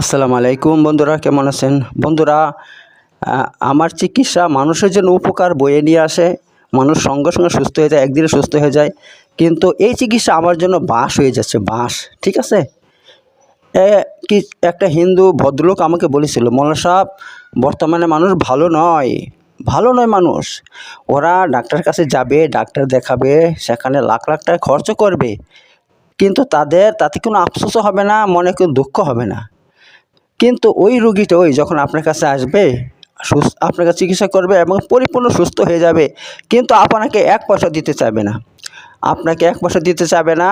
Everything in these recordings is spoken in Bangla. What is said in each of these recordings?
আসসালামু আলাইকুম বন্ধুরা, কেমন আছেন? বন্ধুরা আমার চিকিৎসা মানুষের জন্য উপকার বয়ে নিয়ে আসে। মানুষ সঙ্গে সঙ্গে সুস্থ হয়ে যায়, একদিনে সুস্থ হয়ে যায়। কিন্তু এই চিকিৎসা আমার জন্য বাস হয়ে যাচ্ছে, বাস, ঠিক আছে? কি, একটা হিন্দু ভদ্রলোক আমাকে বলেছিল, মৌলানা সাহেব, বর্তমানে মানুষ ভালো নয় ভালো নয় মানুষ। ওরা ডাক্তার কাছে যাবে, ডাক্তার দেখাবে, সেখানে লাখ লাখ টাকা খরচ করবে। কিন্তু তাদের, তাতে কোনো আফসোসও হবে না, মনে কোনো দুঃখ হবে না। কিন্তু ওই রুগীটা ওই যখন আপনার কাছে আসবে, সুস্থ আপনার কাছে চিকিৎসা করবে এবং পরিপূর্ণ সুস্থ হয়ে যাবে, কিন্তু আপনাকে এক পয়সা দিতে চাইবে না। আপনাকে এক পয়সা দিতে চাইবে না,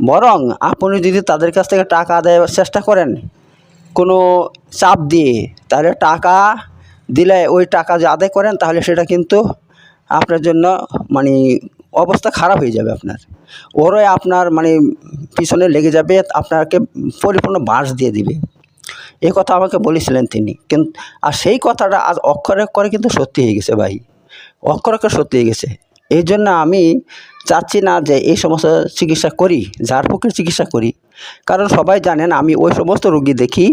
বরং আপনি যদি তাদের কাছ থেকে টাকা আদায়ের চেষ্টা করেন, কোনো চাপ দিয়ে, তাহলে টাকা দিলে ওই টাকা যে আদায় করেন, তাহলে সেটা কিন্তু আপনার জন্য মানে অবস্থা খারাপ হয়ে যাবে আপনার। ওরাই আপনার মানে পিছনে লেগে যাবে, আপনাকে পরিপূর্ণ বাঁশ দিয়ে দিবে। এই কথা আমাকে বলেছিলেন তিনি। কিন্তু আর সেই কথাটা আজ অক্ষরে অক্ষরে কিন্তু সত্যি হয়ে গেছে ভাই। অক্ষরে অক্ষরে সত্যি হয়ে গেছে। এই জন্য আমি চাচ্ছি না যে এই সমস্ত চিকিৎসা করি ঝাড়ফুঁকের চিকিৎসা করি। কারণ সবাই জানেন আমি ওই সমস্ত রুগী দেখি,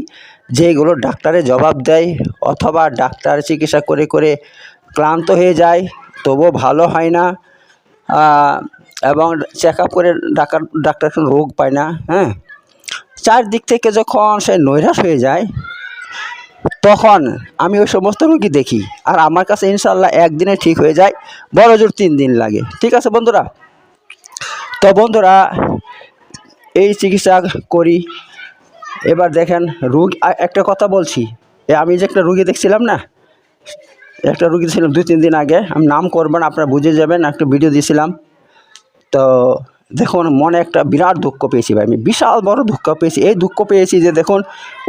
যেগুলো ডাক্তারে জবাব দেয় অথবা ডাক্তার চিকিৎসা করে করে ক্লান্ত হয়ে যায়, তবুও ভালো হয় না এবং চেক আপ করে ডাক্তার ডাক্তার রোগ পায় না হ্যাঁ। চারদিক থেকে যখন সে নৈরাশ হয়ে যায়, তখন আমি ওই সমস্ত রুগী দেখি। আর আমার কাছে ইনশাল্লাহ একদিনে ঠিক হয়ে যায়, বড় জোর তিন দিন লাগে। ঠিক আছে বন্ধুরা? তো বন্ধুরা, এই চিকিৎসা করি। এবার দেখেন রোগ একটা কথা বলছি। আমি যে একটা রুগী দেখছিলাম না, একটা রুগী ছিলাম দুই, তিন দিন আগে। আমি নাম করবেন আপনারা বুঝে যাবেন, একটা ভিডিও দিয়েছিলাম তো দেখুন, মনে একটা বিরাট দুঃখ পেয়েছি ভাই। আমি বিশাল বড় দুঃখ পেয়েছি। এই দুঃখ পেয়েছি যে দেখুন,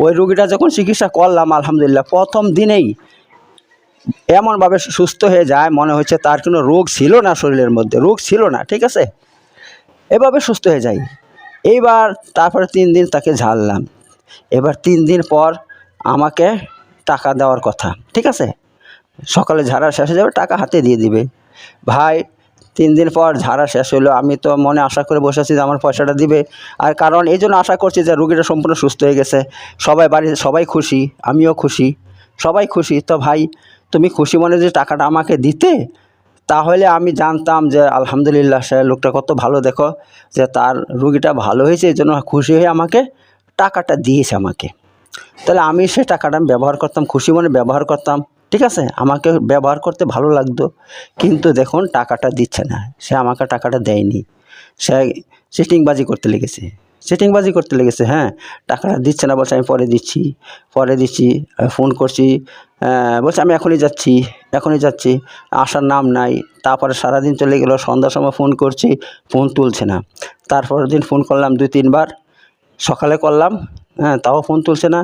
ওই রুগীটা যখন চিকিৎসা করলাম, আলহামদুলিল্লাহ, প্রথম দিনেই এমনভাবে সুস্থ হয়ে যায়, মনে হচ্ছে তার কোনো রোগ ছিল না শরীরের মধ্যে, রোগ ছিল না, ঠিক আছে? এভাবে সুস্থ হয়ে যায় এইবার তারপরে তিন দিন তাকে ঝাড়লাম। এবার তিন দিন পর আমাকে টাকা দেওয়ার কথা, ঠিক আছে? সকালে ঝাড়া শেষ যাবে, টাকা হাতে দিয়ে দিবে। ভাই তিন দিন পর ঝাড়া শেষ হলো আমি তো মনে আশা করে বসে আছি যে আমার পয়সাটা দিবে। আর কারণ এই জন্য আশা করছি যে রুগীটা সম্পূর্ণ সুস্থ হয়ে গেছে। সবাই বাড়িতে সবাই খুশি, আমিও খুশি, সবাই খুশি। তো ভাই, তুমি খুশি মনে যে টাকাটা আমাকে দিতে, তাহলে আমি জানতাম যে আলহামদুলিল্লাহ সে লোকটা কত ভালো। দেখো যে তার রুগীটা ভালো হয়েছে, এই জন্য খুশি হয়ে আমাকে টাকাটা দিয়েছে আমাকে। তাহলে আমি সে টাকাটা আমি ব্যবহার করতাম, খুশি মনে ব্যবহার করতাম। ঠিক আছে? আমাকে ব্যবহার করতে ভালো লাগতো, কিন্তু দেখুন টাকাটা দিচ্ছে না। সে আমাকে টাকাটা দেয়নি। সে সিটিংবাজি করতে লেগেছে। সিটিংবাজি করতে লেগেছে হ্যাঁ? টাকাটা দিচ্ছে না বলছে, আমি পরে দিচ্ছি পরে দিচ্ছি ফোন করছি বলছে আমি এখনই যাচ্ছি এখনই যাচ্ছি, আসার নাম নাই। তারপরে সারাদিন চলে গেলো, সন্ধ্যার সময় ফোন করছি, ফোন তুলছে না। তারপরের দিন ফোন করলাম দুই, তিনবার, সকালে করলাম হ্যাঁ তাও ফোন তুলছে না।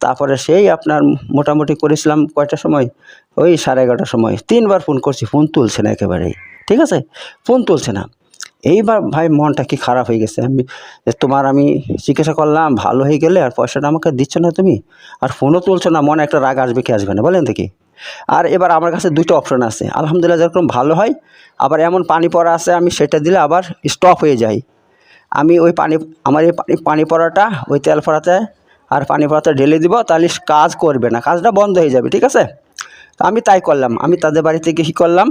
তারপরে সেই আপনার মোটামুটি করেছিলাম কয়টার সময়? ওই সাড়ে এগারোটার সময়। তিনবার ফোন করছি ফোন তুলছে না একেবারেই। ঠিক আছে? ফোন তুলছে না। এইবার ভাই মনটা কি খারাপ হয়ে গেছে? আমি তোমার আমি চিকিৎসা করলাম, ভালো হয়ে গেলে আর পয়সাটা আমাকে দিচ্ছ না তুমি? আর ফোনও তুলছো না, মনে একটা রাগ আসবে কি আসবে না, বলেন দেখি। আর এবার আমার কাছে দুটো অপশন আছে। আলহামদুলিল্লাহ, যেরকম ভালো হয়, আবার এমন পানি পড়া আছে, আমি সেটা দিলে আবার স্টপ হয়ে যায়। আমি ওই পানি আমার এই পানি পড়াটা ওই তেল পড়াতে আর পানি পড়াতে ঢেলে দিব, তাহলে কাজ করবে না, কাজটা বন্ধ হয়ে যাবে, ঠিক আছে? তো আমি তাই করলাম, আমি তাদের বাড়িতে গিয়ে কী করলাম?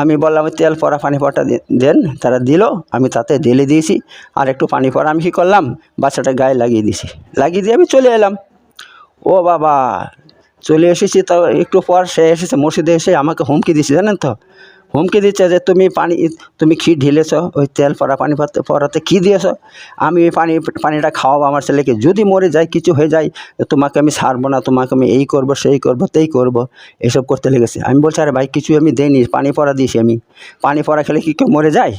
আমি বললাম, ওই তেল পড়া, পানি পড়াটা দেন, তারা দিল, আমি তাতে ঢেলে দিয়েছি, আর একটু পানি পড়া আমি কী করলাম? বাচ্চাটা গায়ে লাগিয়ে দিয়েছি, লাগিয়ে দিয়ে আমি চলে এলাম। ও বাবা, চলে এসেছি তো, একটু পর সে এসেছে, মসজিদে এসে আমাকে হুমকি দিয়েছে, জানেন তো? হুমকি দিচ্ছে যে তুমি পানি, তুমি কী ঢেলেছ? ওই তেল পড়া, পানি পড়াতে কী দিয়েছ? আমি ওই পানি, পানিটা খাওয়াবো আমার ছেলেকে। যদি মরে যায়, কিছু হয়ে যায়, তোমাকে আমি ছাড়বো না, তোমাকে আমি এই করব, সেই করব, তেই করব। এসব করতে লেগেছে। আমি বলছি, আরে ভাই কিছু আমি দেইনি, পানি পড়া দিয়েছি আমি। পানি পড়া খেলে কি কেউ মরে যায়?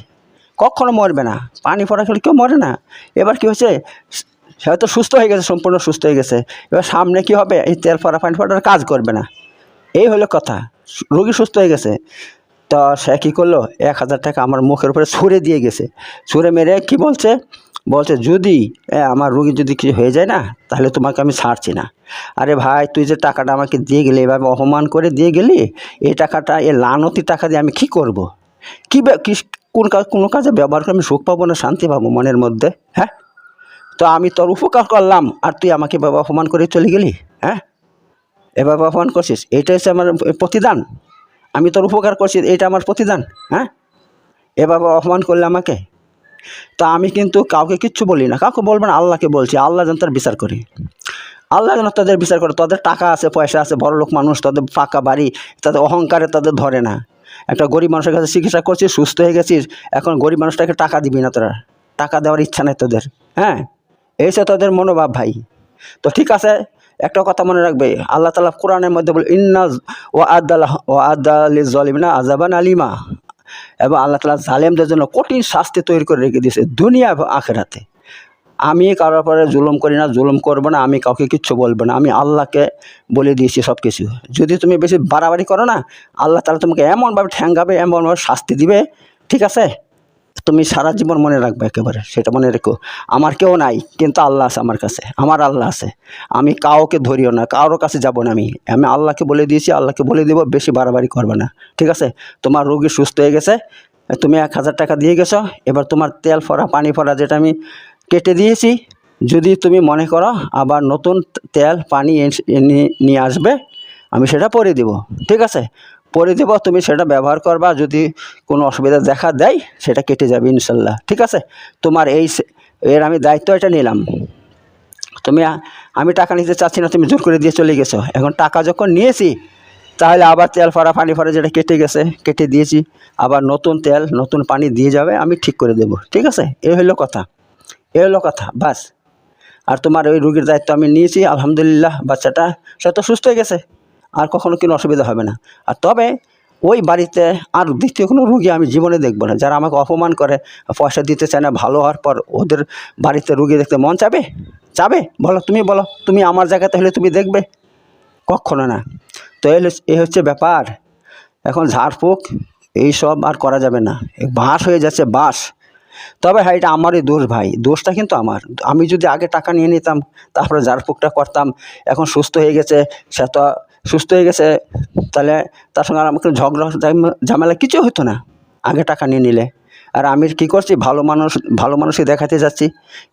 কখনো মরবে না। পানি পড়া খেলে কেউ মরে না। এবার কি হয়েছে? সে হয়তো সুস্থ হয়ে গেছে, সম্পূর্ণ সুস্থ হয়ে গেছে। এবার সামনে কি হবে? এই তেল পড়া, পানি পড়ার কাজ করবে না। এই হলো কথা। রোগী সুস্থ হয়ে গেছে। তো সে কী করল? এক হাজার টাকা আমার মুখের উপরে ছুঁড়ে দিয়ে গেছে। ছুঁড়ে মেরে কি বলছে? বলছে, যদি আমার রুগী যদি কিছু হয়ে যায় না, তাহলে তোমাকে আমি ছাড়ছি না। আরে ভাই, তুই যে টাকাটা আমাকে দিয়ে গেলি, এভাবে অপমান করে দিয়ে গেলি, এই টাকাটা এ লানতি টাকা দিয়ে আমি কি করব। কী কোন কাজ কোনো কাজে ব্যবহার করে আমি সুখ পাবো না, শান্তি পাবো মনের মধ্যে হ্যাঁ? তো আমি তোর উপকার করলাম, আর তুই আমাকে বাবা অপমান করে চলে গেলি হ্যাঁ? এভাবে অপমান করছিস এইটা হচ্ছে আমার প্রতিদান। আমি তোর উপকার করছি, এটা আমার প্রতিদান হ্যাঁ? এভাবে অপমান করলে আমাকে? তা আমি কিন্তু কাউকে কিচ্ছু বলি না, কাউকে বলব না, আল্লাহকে বলছি, আল্লাহ যেন তার বিচার করি। আল্লাহ যেন তাদের বিচার করে, তাদের টাকা আছে, পয়সা আছে, বড় লোক মানুষ, তাদের ফাঁকা বাড়ি, তাদের অহংকারে তাদের ধরে না। একটা গরিব মানুষের কাছে চিকিৎসা করছিস, সুস্থ হয়ে গেছিস, এখন গরিব মানুষটাকে টাকা দিবি না তোরা। টাকা দেওয়ার ইচ্ছা নেই তোদের হ্যাঁ? এইসব তোদের মনোভাব ভাই। তো ঠিক আছে একটা কথা মনে রাখবে? আল্লাহ তালা কোরআনের মধ্যে বলে, ইন্না ও আদাল্লাহ ও আদালি জলিমনা আজাবান আলিমা। এবং আল্লাহ তালা জালেমদের জন্য কঠিন শাস্তি তৈরি করে রেখে দিয়েছে দুনিয়া আখেরাতে। আমি কারোর পরে জুলুম করি না, জুলুম করব না, আমি কাউকে কিচ্ছু বলব না, আমি আল্লাহকে বলে দিয়েছি সব কিছু যদি তুমি বেশি বাড়াবাড়ি করো না, আল্লাহ তালা তোমাকে এমনভাবে ঠ্যাঙ্গাবে এমনভাবে শাস্তি দিবে, ঠিক আছে? তুমি সারা জীবন মনে রাখবে একেবারে, সেটা মনে রেখো। আমার কেউ নাই, কিন্তু আল্লাহ আছে আমার কাছে, আমার আল্লাহ আছে। আমি কাউকে ধরিও না কারোর কাছে যাব না আমি। আমি আল্লাহকে বলে দিয়েছি, আল্লাহকে বলে দিব, বেশি বাড়াবাড়ি করবে না। ঠিক আছে? তোমার রোগী সুস্থ হয়ে গেছে, তুমি এক হাজার টাকা দিয়ে গেছো, এবার তোমার তেল ফরা পানি ফরা যেটা আমি কেটে দিয়েছি, যদি তুমি মনে করো আবার নতুন তেল, পানি নিয়ে আসবে, আমি সেটা পরে দিব। ঠিক আছে? পরে দেব, তুমি সেটা ব্যবহার করবা, যদি কোনো অসুবিধা দেখা দেয়, সেটা কেটে যাবে ইনশাল্লাহ। ঠিক আছে? তোমার এই এর আমি দায়িত্ব এটা নিলাম। তুমি আমি টাকা নিতে চাচ্ছি না, তুমি জোর করে দিয়ে চলে গেছো। এখন টাকা যখন নিয়েছি, তাহলে আবার তেল ফরা পানি ফরা যেটা কেটে গেছে, কেটে দিয়েছি। আবার নতুন তেল, নতুন পানি দিয়ে যাবে, আমি ঠিক করে দেব। ঠিক আছে? এই হলো কথা। এই হলো কথা, বাস। আর তোমার ওই রুগীর দায়িত্ব আমি নিয়েছি, আলহামদুলিল্লাহ, বাচ্চাটা, সে তো সুস্থ হয়ে গেছে। আর কখনো কোনো অসুবিধা হবে না। আর তবে ওই বাড়িতে আর দ্বিতীয় কোনো রুগী আমি জীবনে দেখব না। যারা আমাকে অপমান করে, পয়সা দিতে চায় না, ভালো হওয়ার পর ওদের বাড়িতে রুগী দেখতে মন চাবে? চাবে? বলো, তুমি বলো, তুমি আমার জায়গাতে হলে তুমি দেখবে? কখনো না। তো এই হচ্ছে ব্যাপার। এখন ঝাড়ফুঁক এইসব আর করা যাবে না। এ বাঁশ হয়ে যাচ্ছে বাঁশ। তবে হ্যাঁ এটা আমারই দোষ ভাই। দোষটা কিন্তু আমার। আমি যদি আগে টাকা নিয়ে নিতাম, তারপরে ঝাড়ফুঁকটা করতাম, এখন সুস্থ হয়ে গেছে, সে তো সুস্থ হয়ে গেছে, তাহলে তার সঙ্গে আর আমাকে ঝগড়া, ঝামেলা কিছু হতো না, আগে টাকা নিয়ে নিলে। আর আমি কি করছি, ভালো মানুষ, ভালো মানুষকে দেখাতে যাচ্ছি।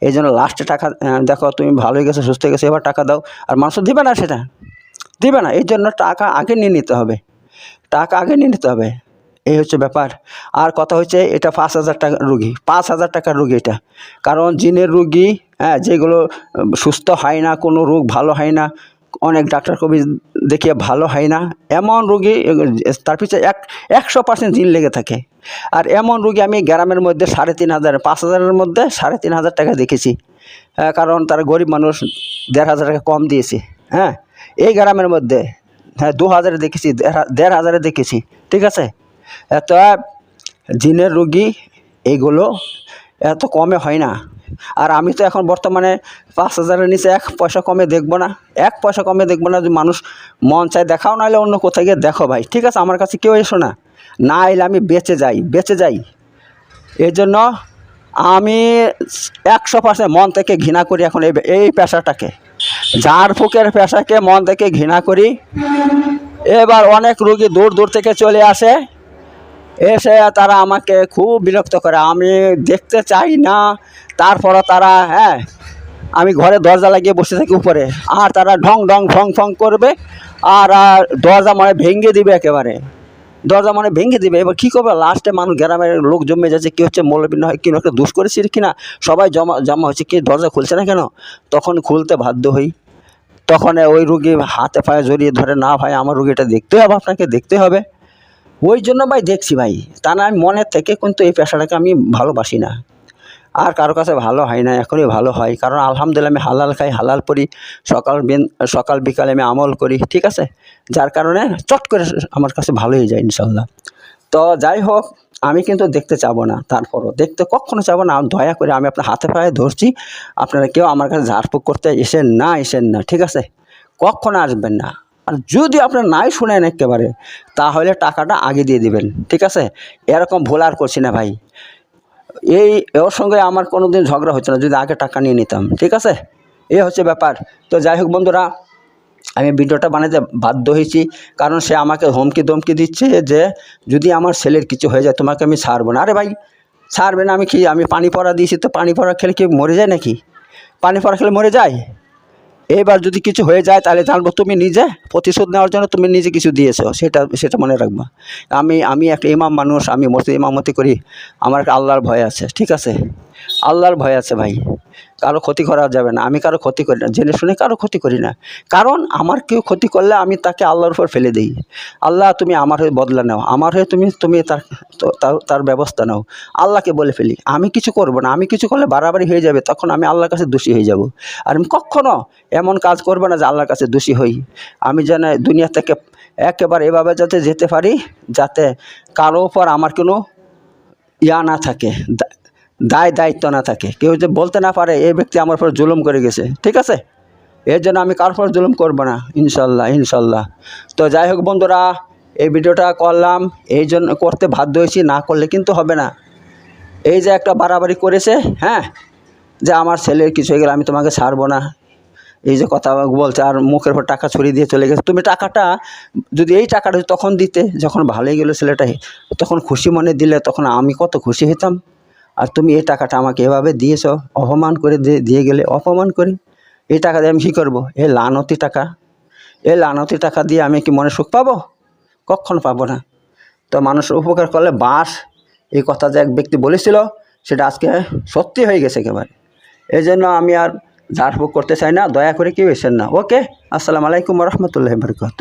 এই জন্য লাস্টে টাকা দেখো তুমি ভালো হয়ে গেছো, সুস্থ হয়ে গেছো, এবার টাকা দাও। আর মানুষ দিবে না সেটা। দিবে না, এই জন্য টাকা আগে নিয়ে নিতে হবে। টাকা আগে নিয়ে নিতে হবে। এই হচ্ছে ব্যাপার। আর কথা হচ্ছে, এটা পাঁচ হাজার টাকা রুগী, পাঁচ হাজার টাকার রুগী এটা। কারণ জিনের রুগী হ্যাঁ যেগুলো সুস্থ হয় না, কোনো রোগ ভালো হয় না অনেক ডাক্তার কবি দেখিয়ে ভালো হয় না। এমন রুগী তার পিছনে এক একশো পার্সেন্ট জিন লেগে থাকে। আর এমন রুগী আমি গ্রামের মধ্যে সাড়ে তিন হাজার পাঁচ হাজারের মধ্যে সাড়ে তিন হাজার টাকা দেখেছি। হ্যাঁ, কারণ তারা গরিব মানুষ দেড় হাজার টাকা কম দিয়েছে। হ্যাঁ এই গ্রামের মধ্যে হ্যাঁ দু হাজারে দেখেছি দেড় হাজারে দেখেছি ঠিক আছে? এত জিনের রুগী এইগুলো এত কমে হয় না। আর আমি তো এখন বর্তমানে পাঁচ হাজারের নিচে এক পয়সা কমে দেখব না। এক পয়সা কমে দেখব না, যদি মানুষ মন চায় দেখাও, নাহলে অন্য কোথায় গিয়ে দেখো ভাই। ঠিক আছে, আমার কাছে কেউ এসো না। না এলে আমি বেঁচে যাই বেঁচে যাই। এর জন্য আমি একশো পার্সেন্ট মন থেকে ঘৃণা করি এখন এই এই পেশাটাকে। ঝাড় ফুকের পেশাকে মন থেকে ঘৃণা করি। এবার অনেক রুগী দূর দূর থেকে চলে আসে। এসে তারা আমাকে খুব বিরক্ত করে। আমি দেখতে চাই না, তারপরও তারা হ্যাঁ আমি ঘরে দরজা লাগিয়ে বসে থাকি উপরে। আর তারা ঢং ঢং, ফং ফং করবে, আর আর দরজা মানে ভেঙে দিবে একেবারে। দরজা মানে ভেঙে দিবে। এবার কী করবে? লাস্টে মানুষ গ্রামের লোক জমে যাচ্ছে, কী হচ্ছে? মৌলবী হয় কি একটা দুষ করেছি কি না? সবাই জমা জমা হচ্ছে, কি দরজা খুলছে না কেন? তখন খুলতে বাধ্য হই। তখন ওই রুগী হাতে পায়ে জড়িয়ে ধরে, না ভাই, আমার রুগীটা দেখতে হবে, আপনাকে দেখতে হবে। ওই জন্য ভাই দেখছি ভাই। তা না, আমি মনের থেকে কিন্তু এই পেশাটাকে আমি ভালোবাসি না। আর কারও কাছে ভালো হয় না, এখনই ভালো হয়। কারণ আলহামদুলিল্লাহ আমি হালাল খাই, হালাল পরি সকাল সকাল বিকালে আমি আমল করি, ঠিক আছে? যার কারণে চট করে আমার কাছে ভালোই যায় ইনশাল্লাহ তো যাই হোক, আমি কিন্তু দেখতে চাবো না, তারপরও। দেখতে কখনো চাবো না, দয়া করে আমি আপনার হাতে পায়ে ধরছি। আপনারা কেউ আমার কাছে ঝাড়ফুঁক করতে এসেন না এসেন না, ঠিক আছে? কখনো আসবেন না। আর যদি আপনার নাই শুনেন একেবারে, তাহলে টাকাটা আগে দিয়ে দিবেন, ঠিক আছে? এরকম ভুল আর করছি না ভাই। এই ওর সঙ্গে আমার কোনো দিন ঝগড়া হচ্ছে না, যদি আগে টাকা নিয়ে নিতাম, ঠিক আছে? এই হচ্ছে ব্যাপার। তো যাই হোক বন্ধুরা, আমি ভিডিওটা বানাতে বাধ্য হয়েছি, কারণ সে আমাকে হুমকি দমকি দিচ্ছে যে, যদি আমার ছেলের কিছু হয়ে যায়, তোমাকে আমি ছাড়বো না। আরে ভাই, ছাড়বে না, আমি কি, আমি পানি পড়া দিয়েছি, তো পানি পড়া খেলে কি মরে যায় নাকি? পানি পড়া খেলে মরে যায়? এবার যদি কিছু হয়ে যায়, তাহলে জানব তুমি নিজে প্রতিশোধ নেওয়ার জন্য তুমি নিজে কিছু দিয়েছ, সেটা সেটা মনে রাখব। আমি আমি একটা ইমাম মানুষ, আমি মসজিদ ইমামতি করি, আমার একটা আল্লাহর ভয় আছে, ঠিক আছে? আল্লাহর ভয় আছে ভাই। কারও ক্ষতি করা যাবে না। আমি কারও ক্ষতি করি না। জেনে শুনে কারও ক্ষতি করি না। কারণ আমার কেউ ক্ষতি করলে আমি তাকে আল্লাহর উপর ফেলে দিই। আল্লাহ, তুমি আমার হয়ে বদলা নাও। আমার হয়ে তুমি তুমি তার, তার- ব্যবস্থা নাও। আল্লাহকে বলে ফেলি, আমি কিছু করব না। আমি কিছু করলে বাড়াবাড়ি হয়ে যাবে, তখন আমি আল্লাহর কাছে দোষী হয়ে যাব। আর আমি কখনো এমন কাজ করব না যে আল্লাহর কাছে দোষী হই। আমি যেন দুনিয়া থেকে একেবারে এভাবে যাতে যেতে পারি, যাতে কারও উপর আমার কোনো ইয়া না থাকে। দায় দায়িত্ব না থাকে। কেউ যে বলতে না পারে, এই ব্যক্তি আমার উপর জুলুম করে গেছে। ঠিক আছে? এর জন্য আমি কারোর উপর জুলুম করব না ইনশাল্লাহ ইনশাল্লাহ তো যাই হোক বন্ধুরা, এই ভিডিওটা করলাম, এই জন্য করতে বাধ্য হয়েছি, না করলে কিন্তু হবে না। এই যে একটা বাড়াবাড়ি করেছে হ্যাঁ? যে আমার ছেলের কিছু হয়ে গেলে আমি তোমাকে ছাড়বো না। এই যে কথা বলছে, আর মুখের উপর টাকা ছড়িয়ে দিয়ে চলে গেছে। তুমি টাকাটা, যদি এই টাকাটা তখন দিতে, যখন ভালোই গেলো ছেলেটাই, তখন খুশি মনে দিলে, তখন আমি কত খুশি হতাম আর তুমি এই টাকাটা আমাকে এভাবে দিয়েছ, অপমান করে দিয়ে দিয়ে গেলে অপমান করে। এই টাকা দিয়ে আমি কী করব? এই লানতি টাকা। এই লানতি টাকা দিয়ে আমি কি মনে সুখ পাবো? কখন পাবো না। তো মানুষের উপকার করলে বাস। এই কথা যে এক ব্যক্তি বলেছিল, সেটা আজকে সত্যি হয়ে গেছে একেবারে। এই জন্য আমি আর ঝাড়ফুঁক করতে চাই না, দয়া করে কেউ এসেন না। ওকে, আসসালামু আলাইকুম রহমতুল্লাহ বরকাত